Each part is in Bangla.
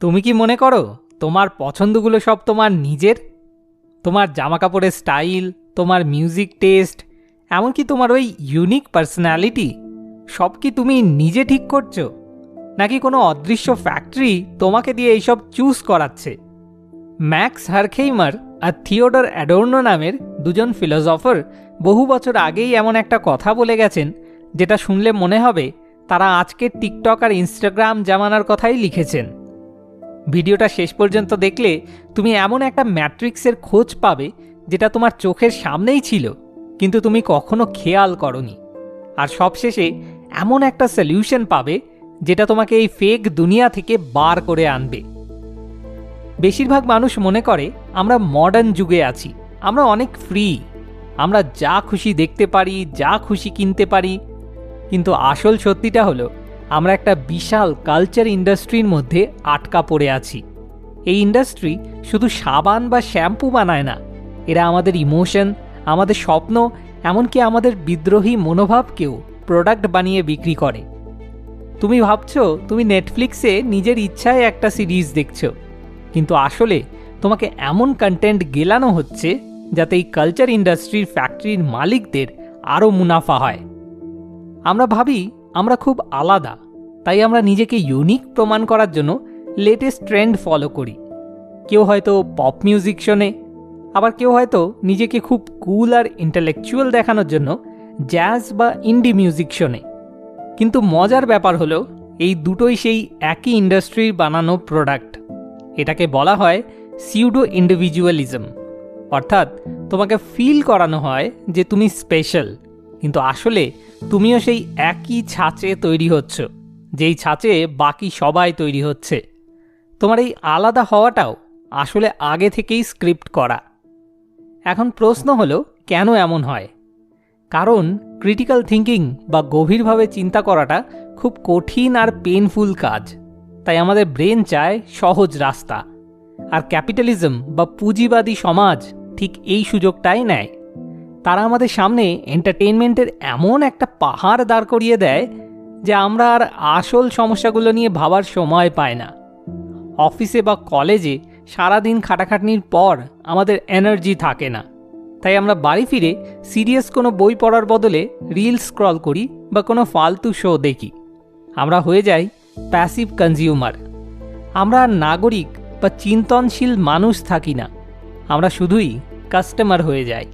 তুমি কি মনে করো তোমার পছন্দগুলো সব তোমার নিজের? তোমার জামা কাপড়ের স্টাইল, তোমার মিউজিক টেস্ট, এমনকি তোমার ওই ইউনিক পার্সোনালিটি সব কি তুমি নিজে ঠিক করছ? নাকি কোনো অদৃশ্য ফ্যাক্টরি তোমাকে দিয়ে এইসব চুজ করাচ্ছে? ম্যাক্স হারখেইমার আর থিওডর অ্যাডোর্নো নামের দুজন ফিলোসফার বহু বছর আগেই এমন একটা কথা বলে গেছেন, যেটা শুনলে মনে হবে তারা আজকের টিকটক আর ইনস্টাগ্রাম জামানার কথাই লিখেছেন। ভিডিওটা শেষ পর্যন্ত দেখলে তুমি এমন একটা ম্যাট্রিক্সের খোঁজ পাবে যেটা তোমার চোখের সামনেই ছিল, কিন্তু তুমি কখনো খেয়াল করনি। আর সবশেষে এমন একটা সলিউশন পাবে যেটা তোমাকে এই ফেক দুনিয়া থেকে বার করে আনবে। বেশিরভাগ মানুষ মনে করে, আমরা মডার্ন যুগে আছি, আমরা অনেক ফ্রি আমরা যা খুশি দেখতে পারি, যা খুশি কিনতে পারি। কিন্তু আসল সত্যিটা হলো আমরা একটা বিশাল কালচার ইন্ডাস্ট্রির মধ্যে আটকা পড়ে আছি। এই ইন্ডাস্ট্রি শুধু সাবান বা শ্যাম্পু বানায় না, এরা আমাদের ইমোশন, আমাদের স্বপ্ন, এমনকি আমাদের বিদ্রোহী মনোভাবকেও প্রোডাক্ট বানিয়ে বিক্রি করে। তুমি ভাবছ, তুমি নেটফ্লিক্সে নিজের ইচ্ছায় একটা সিরিজ দেখছ, কিন্তু আসলে তোমাকে এমন কন্টেন্ট গেলানো হচ্ছে যাতে এই কালচার ইন্ডাস্ট্রির ফ্যাক্টরির মালিকদের আরও মুনাফা হয়। আমরা ভাবি আমরা খুব আলাদা, তাই আমরা নিজেকে ইউনিক প্রমাণ করার জন্য লেটেস্ট ট্রেন্ড ফলো করি। কেউ হয়তো পপ মিউজিক শোনে, আবার কেউ হয়তো নিজেকে খুব কুল আর ইন্টালেকচুয়াল দেখানোর জন্য জ্যাজ বা ইন্ডি মিউজিক শোনে। কিন্তু মজার ব্যাপার হলো, এই দুটোই সেই একই ইন্ডাস্ট্রির বানানো প্রোডাক্ট এটাকে বলা হয় সিউডো ইন্ডিভিজুয়ালিজম অর্থাৎ তোমাকে ফিল করানো হয় যে তুমি স্পেশাল কিন্তু আসলে তুমিও সেই একই ছাঁচে তৈরি হচ্ছ, যেই ছাঁচে বাকি সবাই তৈরি হচ্ছে। তোমার এই আলাদা হওয়াটাও আসলে আগে থেকেই স্ক্রিপ্ট করা। এখন প্রশ্ন হলো, কেন এমন হয়? কারণ ক্রিটিক্যাল থিঙ্কিং বা গভীরভাবে চিন্তা করাটা খুব কঠিন আর পেনফুল কাজ। তাই আমাদের ব্রেন চায় সহজ রাস্তা। আর ক্যাপিটালিজম বা পুঁজিবাদী সমাজ ঠিক এই সুযোগটাই নেয়। তারা আমাদের সামনে এন্টারটেনমেন্টের এমন একটা পাহাড় দাঁড় করিয়ে দেয় যে আমরা আর আসল সমস্যাগুলো নিয়ে ভাবার সময় পাই না। অফিসে বা কলেজে সারাদিন খাটাখাটনির পর আমাদের এনার্জি থাকে না। তাই আমরা বাড়ি ফিরে সিরিয়াস কোনো বই পড়ার বদলে রিল স্ক্রল করি বা কোনো ফালতু শো দেখি। আমরা হয়ে যাই প্যাসিভ কনজিউমার আমরা নাগরিক বা চিন্তনশীল মানুষ থাকি না। আমরা শুধুই কাস্টমার হয়ে যাই।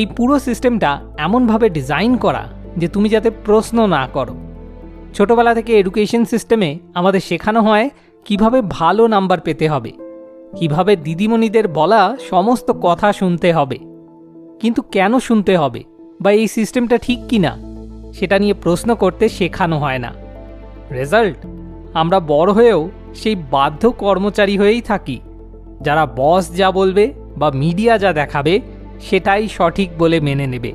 এই পুরো সিস্টেমটা এমনভাবে ডিজাইন করা যে তুমি যাতে প্রশ্ন না করো। ছোটবেলা থেকে এডুকেশন সিস্টেমে আমাদের শেখানো হয় কীভাবে ভালো নাম্বার পেতে হবে, কীভাবে দিদিমণিদের বলা সমস্ত কথা শুনতে হবে, কিন্তু কেন শুনতে হবে বা এই সিস্টেমটা ঠিক কি না সেটা নিয়ে প্রশ্ন করতে শেখানো হয় না। রেজাল্ট? আমরা বড় হয়েও সেই বাধ্য কর্মচারী হয়েই থাকি, যারা বস যা বলবে বা মিডিয়া যা দেখাবে সেটাই সঠিক বলে মেনে নেবে।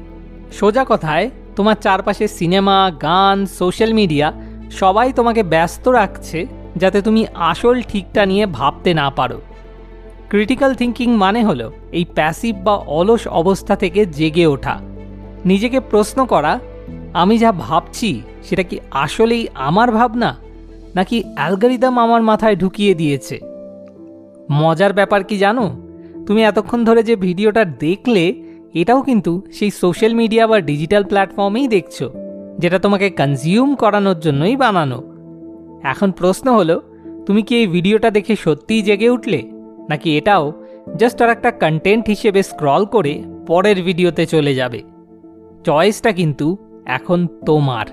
সোজা কথায়, তোমার চারপাশে সিনেমা, গান, সোশ্যাল মিডিয়া সবাই তোমাকে ব্যস্ত রাখছে যাতে তুমি আসল ঠিকটা নিয়ে ভাবতে না পারো। ক্রিটিক্যাল থিঙ্কিং মানে হলো এই প্যাসিভ বা অলস অবস্থা থেকে জেগে ওঠা। নিজেকে প্রশ্ন করা, আমি যা ভাবছি সেটা কি আসলেই আমার ভাবনা? নাকি অ্যালগারিদম আমার মাথায় ঢুকিয়ে দিয়েছে? মজার ব্যাপার কি জানো? তুমি এতক্ষণ ধরে যে ভিডিওটা দেখলে, এটাও কিন্তু সেই সোশ্যাল মিডিয়া বা ডিজিটাল প্ল্যাটফর্মেই দেখছ, যেটা তোমাকে কনজিউম করানোর জন্যই বানানো। এখন প্রশ্ন হলো, তুমি কি এই ভিডিওটা দেখে সত্যিই জেগে উঠলে? নাকি এটাও জাস্ট আর একটা কন্টেন্ট হিসেবে স্ক্রল করে পরের ভিডিওতে চলে যাবে? চয়েসটা কিন্তু এখন তোমার।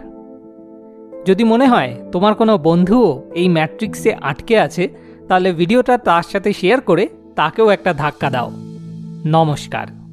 যদি মনে হয় তোমার কোনো বন্ধুও এই ম্যাট্রিক্সে আটকে আছে, তাহলে ভিডিওটা তার সাথে শেয়ার করে তাকেও একটা ধাক্কা দাও। নমস্কার।